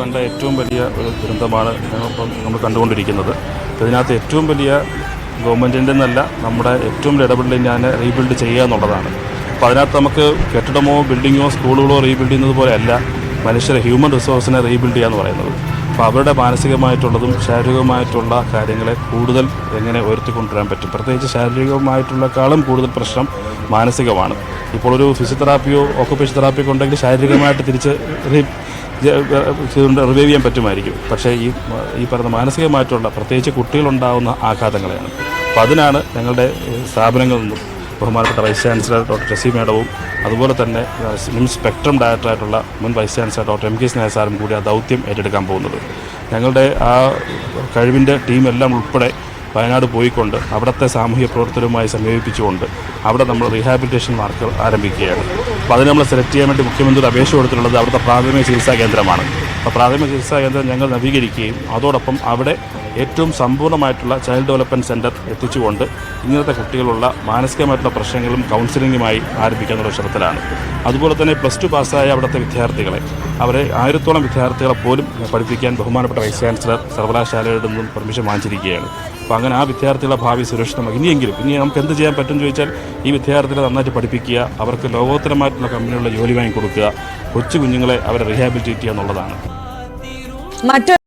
വേണ്ട ഏറ്റവും വലിയ ഒരു ദുരന്തമാണ് ഞങ്ങളിപ്പം നമ്മൾ കണ്ടുകൊണ്ടിരിക്കുന്നത്. ഇതിനകത്ത് ഏറ്റവും വലിയ ഗവൺമെന്റിന്റെ നല്ല നമ്മുടെ ഏറ്റവും വലിയ ഇടപെടൽ ഞാൻ റീബിൽഡ് ചെയ്യുക എന്നുള്ളതാണ്. അപ്പോൾ അതിനകത്ത് നമുക്ക് കെട്ടിടമോ ബിൽഡിങ്ങോ സ്കൂളുകളോ റീബിൽഡ് ചെയ്യുന്നത് പോലെയല്ല മനുഷ്യരെ ഹ്യൂമൻ റിസോഴ്സിനെ റീബിൽഡ് ചെയ്യുക എന്ന് പറയുന്നത്. അപ്പോൾ അവരുടെ മാനസികമായിട്ടുള്ളതും ശാരീരികമായിട്ടുള്ള കാര്യങ്ങളെ കൂടുതൽ എങ്ങനെ ഉയർത്തിക്കൊണ്ടുവരാൻ പറ്റും? പ്രത്യേകിച്ച് ശാരീരികമായിട്ടുള്ളക്കാളും കൂടുതൽ പ്രശ്നം മാനസികമാണ്. ഇപ്പോൾ ഒരു ഫിസിയോതെറാപ്പിയോ ഓക്കുപേഷൻ തെറാപ്പിയോ ഉണ്ടെങ്കിൽ ശാരീരികമായിട്ട് തിരിച്ച് റീ റിവൈവ് ചെയ്യാൻ പറ്റുമായിരിക്കും. പക്ഷേ ഈ ഈ പറയുന്ന മാനസികമായിട്ടുള്ള പ്രത്യേകിച്ച് കുട്ടികളുണ്ടാകുന്ന ആഘാതങ്ങളെയാണ്. അപ്പോൾ അതിനാണ് ഞങ്ങളുടെ സ്ഥാപനങ്ങളിൽ നിന്നും ബഹുമാനപ്പെട്ട വൈസ് ചാൻസലർ ഡോക്ടർ ടെസി മേഡവും അതുപോലെ തന്നെ മുൻ സ്പെക്ട്രം ഡയറക്ടറായിട്ടുള്ള മുൻ vice chancellor doctor M K Sneha സാറും കൂടി ആ ദൗത്യം ഏറ്റെടുക്കാൻ പോകുന്നത്. ഞങ്ങളുടെ ആ കഴിവിന്റെ ടീമെല്ലാം ഉൾപ്പെടെ വയനാട് പോയിക്കൊണ്ട് അവിടുത്തെ സാമൂഹ്യ പ്രവർത്തനവുമായി സമീപിച്ചുകൊണ്ട് അവിടെ നമ്മൾ റീഹാബിലിറ്റേഷൻ വർക്ക് ആരംഭിക്കുകയാണ്. അപ്പോൾ അതിന് നമ്മൾ സെലക്ട് ചെയ്യാൻ വേണ്ടി മുഖ്യമന്ത്രി അപേക്ഷ കൊടുത്തിട്ടുള്ളത് അവിടുത്തെ പ്രാഥമിക ചികിത്സാ കേന്ദ്രമാണ്. അപ്പോൾ പ്രാഥമിക ചികിത്സാ കേന്ദ്രം ഞങ്ങൾ നവീകരിക്കുകയും അതോടൊപ്പം അവിടെ ഏറ്റവും സമ്പൂർണമായിട്ടുള്ള ചൈൽഡ് ഡെവലപ്മെന്റ് സെന്റർ എത്തിച്ചുകൊണ്ട് ഇങ്ങനത്തെ കുട്ടികളുള്ള മാനസികമായിട്ടുള്ള പ്രശ്നങ്ങളും കൗൺസിലിങ്ങുമായി ആരംഭിക്കാനുള്ള ശ്രമത്തിലാണ്. അതുപോലെ തന്നെ പ്ലസ് ടു പാസ്സായ അവിടുത്തെ വിദ്യാർത്ഥികളെ അവരെ ആയിരത്തോളം വിദ്യാർത്ഥികളെ പോലും പഠിപ്പിക്കാൻ ബഹുമാനപ്പെട്ട വൈസ് ചാൻസലർ സർവകലാശാലയുടെ നിന്നും പെർമിഷൻ വാങ്ങിച്ചിരിക്കുകയാണ്. അപ്പോൾ അങ്ങനെ ആ വിദ്യാർത്ഥികളുടെ ഭാവി സുരക്ഷിതമായി ഇനിയെങ്കിലും ഇനി നമുക്ക് എന്ത് ചെയ്യാൻ പറ്റും ചോദിച്ചാൽ ഈ വിദ്യാർത്ഥികളെ നന്നായിട്ട് പഠിപ്പിക്കുക അവർക്ക് ലോകോത്തരമായിട്ടുള്ള കമ്പനികളുടെ ജോലി വാങ്ങിക്കൊടുക്കുക കൊച്ചു കുഞ്ഞുങ്ങളെ അവരെ റീഹാബിലിറ്റേറ്റ് ചെയ്യുക എന്നുള്ളതാണ്. മറ്റൊരു